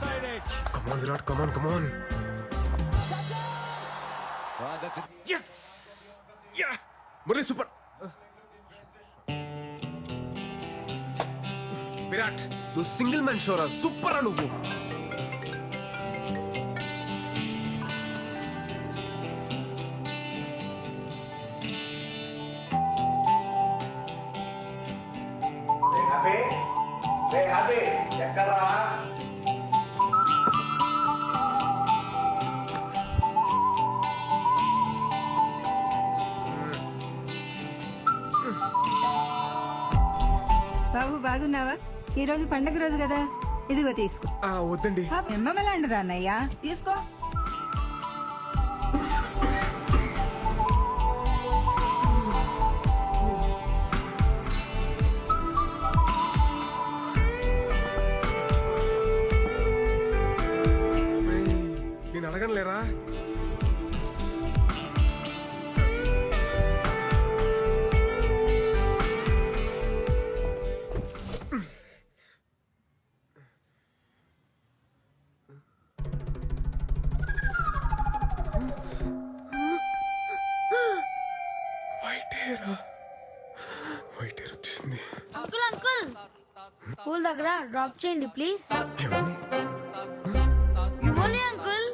Come on Virat come on come on that's a yes yeah Murali super Virat నువ్వు single man షోరా super నువ్వు. Happy రే happy ఎక్కడా బాబు బాగున్నావా? ఈ రోజు పండగ రోజు కదా. ఇదిగో తీసుకో. ఆ, వద్దండి. నిమ్మమలాంటిదా అన్నయ్య? తీసుకో. నేను అడగను దగ్గర డ్రాప్ చేయండి ప్లీజ్. ఇవ్వాలి uncle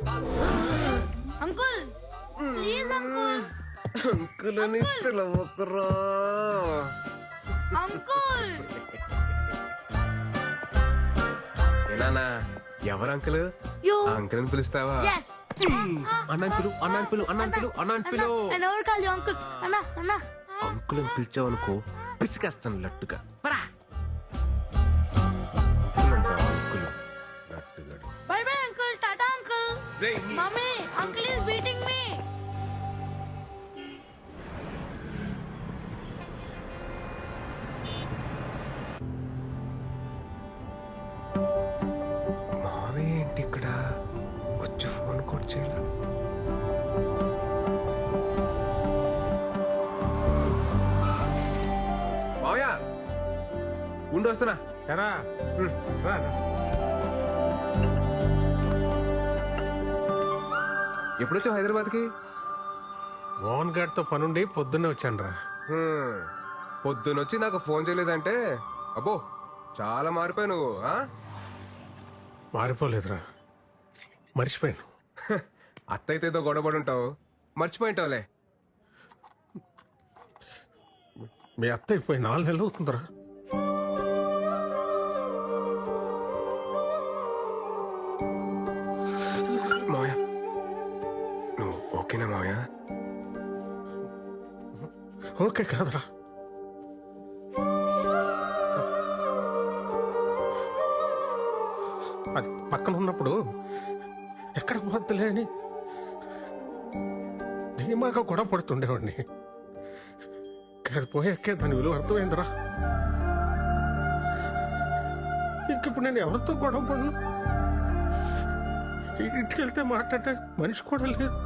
uncle please uncle uncle అని పిలవకురా. అంకుల్ ఏనానా ఎవరు అంకుల్ యు అంకుల్ అని పిలుస్తావా? అన్నాన్ పిలు అన్నాన్ పిలు అన్నాన్ పిలు అన్నాన్ పిలు నేను ఎవరు కాదు అంకుల్ అన్నా అన్నా. అంకుల్ అని పిలిచావనుకో పిసికేస్తాను లట్టుగా. పరా. Mummy uncle is beating me ఏంటి ఇక్కడ? వచ్చి ఫోన్ కూడా చేయాల? మావయ్య ఉండి వస్తున్నా. ఎరా? రా. ఎప్పుడు వచ్చావు హైదరాబాద్కి? మోహన్ గారితో పనుండి పొద్దున్నే వచ్చాను రా. పొద్దునొచ్చి నాకు ఫోన్ చేయలేదంటే? అబ్బో చాలా మారిపోయావు నువ్వు ఆ? మారిపోలేదురా. మర్చిపోయాను. హ, అత్త అయితే ఏదో గొడవపడి ఉంటావు మర్చిపోయింటావులే. మీ అత్త అయిపోయి నాలుగు నెలలు అవుతుందిరా. ఓకే కాదురా అది పక్కన ఉన్నప్పుడు ఎక్కడ పోద్దులే అని ధీమాగా గొడవ పడుతుండేవాడిని. కాదు పోయాకే దాని విలువ అర్థమైందిరా. ఇంకిప్పుడు నేను ఎవరితో గొడవ పడను? ఇంటికి వెళ్తే మాట్లాడే మనిషి కూడా లేదు.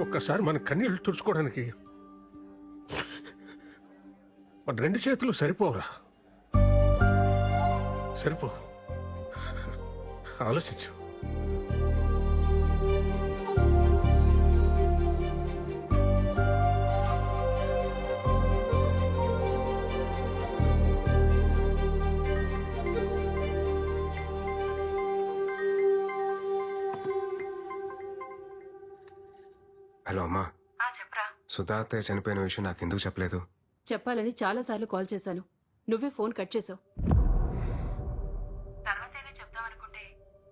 ఒక్కసారి మన కన్నీళ్ళు తుడుచుకోవడానికి మన రెండు చేతులు సరిపోవురా. సరిపో. ఆలోచించు. హలో అమ్మా. చెప్పరా. సుధా అత్తయ్య చనిపోయిన విషయం నాకు ఎందుకు చెప్పలేదు? చెప్పాలని చాలాసార్లు కాల్ చేశాను. నువ్వే ఫోన్ కట్ చేసావు.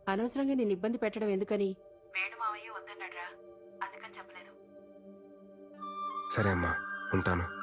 అనవసరంగా నేను ఇబ్బంది పెట్టడం ఎందుకని? వేణు మావయ్య వద్దన్నాడ్రా. అందుకని చెప్పలేదు. సరే అమ్మా. ఉంటాను.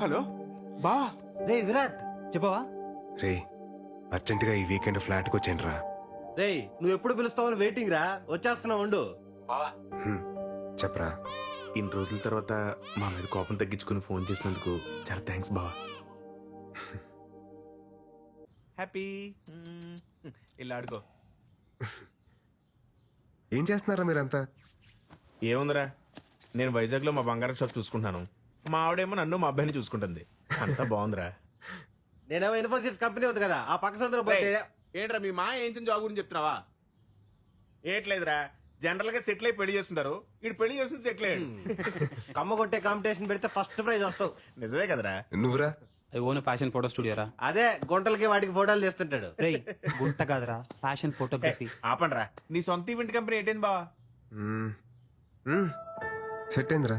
హలో? బా. రే విరాట్ చెప్పవా? రే అర్జెంటుగా ఈ వీకెండ్ ఫ్లాట్కి వచ్చాను రా రే నువ్వు ఎప్పుడు పిలుస్తావని వెయిటింగ్ రా. వచ్చేస్తున్నావు ఉండు. చెప్పరా. ఇన్ని రోజుల తర్వాత మా మీద కోపం తగ్గించుకుని ఫోన్ చేసినందుకు చాలా థ్యాంక్స్ బా. హ్యాపీ ఇలా ఆడుకో. ఏం చేస్తున్నారా మీరంతా? ఏముందిరా? నేను వైజాగ్లో మా బంగారం షాప్ చూసుకుంటున్నాను. మా ఆవిడేమో నన్ను మా అబ్బాయిని చూసుకుంటుంది. అంతా బాగుందిరా. నేనేమో ఇన్ఫోసిస్ కంపెనీ ఉంది కదా ఆ పక్క సందులో పోతే ఏంట్రా మీ మా ఏం జాబ్ గురించి చెప్తున్నావా? ఏట్లేదురా జనరల్గా సెటిల్ అయి పెళ్ళి చేస్తుంటారు. ఇటు పెళ్ళి చేస్తుంది సెటిల్ అయ్యాడు. కమ్మ కొట్టే కాంపిటీషన్ పెడితే ఫస్ట్ ప్రైజ్ వస్తావు. నిజమే కదరా. నువ్వురా? I own fashion photo studio రా. అదే గుంటలకి వాటికి ఫోటోలు తీస్తుంటాడు. రేయ్ గుంట కాదురా ఫ్యాషన్ ఫోటోగ్రఫీ ఆపండ్రా. నీ సొంత ఈవెంట్ కంపెనీ ఏంటైంది బావా. సెట్ అయిందిరా.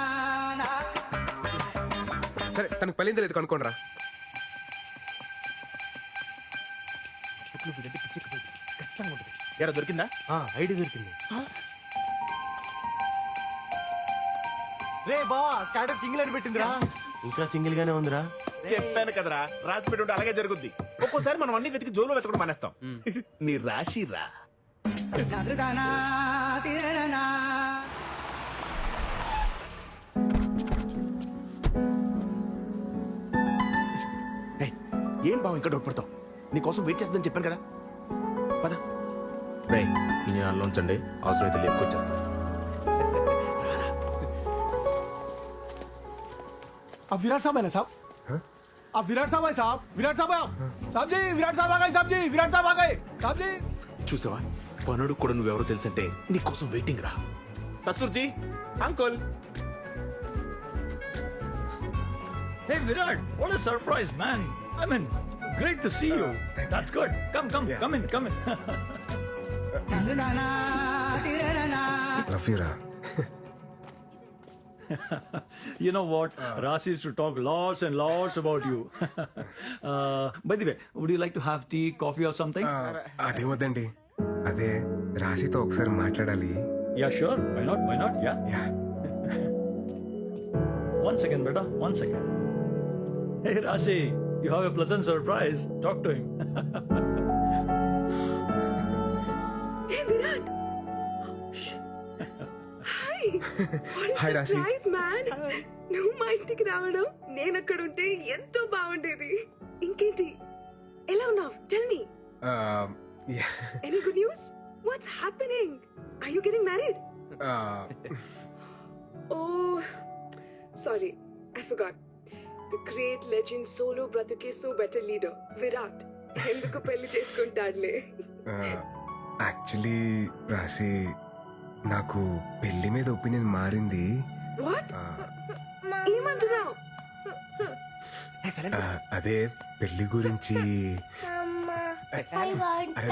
సరే తనకు పెళ్ళింది లేదు కనుక్కోండి రా. ఎరా దొరికిందా? ఐడి దొరికింది. రే బావా క్యాడర్ సింగిల్ అని పెట్టిందిరా. ఇంకా సింగిల్ గానే ఉందిరా. చెప్పాను కదరా రాసి పెట్టి ఉంటే అలాగే జరుగుద్ది. ఒక్కోసారి మనం అన్ని వెతికి జోలు వెతకడం మానేస్తాం. నీ రాశి ఏం బావ ఇంకా డౌట్ నీకోసం వెయిట్ చేస్తుందని చెప్పాను కదా పద రే ఈ నెలలో ఉంచండి అవసరమైతే లేపుకొచ్చేస్తాను अब विराट साहब है ना साहब अब विराट साहब है साहब विराट साहब है आप साहब जी विराट साहब आ गए साहब जी विराट साहब आ गए साहब जी చూసావా పనుడు కూడా నువ్వెవరో తెలుసంటే నీకోసం వెయిటింగ్ రా ససుర్జీ uncle Hey Virat, what a surprise, man! I mean, great to see you. That's good. Come, come, come in, come in. Love you రా you know what? Rasi used to talk lots and lots about you. uh, by the way, would you like to have tea, coffee, or something? అదే వద్దండి అదే రాశితో ఒకసారి మాట్లాడాలి yeah, sure. Why not? Why not? Yeah. Yeah One second, beta. One second. Hey Rasi, You have a pleasant surprise. Talk to him. Hey, Virat. Hi. What a Hi, Rasi. surprise, man. నువ్వు మా ఇంటికి రావడం నేను అక్కడ ఉంటే ఎంతో బాగుండేది ఇంకేంటి ఎలా ఉన్నావు tell me any good news what's happening are you getting married Oh, sorry, I forgot. The great legend solo బ్రతుకే సో బెటర్ లీడర్ విరాట్ ఎందుకు పెళ్ళి చేసుకుంటాడులే? యాక్చువల్లీ రాశి నాకు పెళ్ళి మీద ఒపీనియన్ మారింది. వాట్ ఏమంటున్నావు? అదే పెళ్ళి గురించి. Mama, I want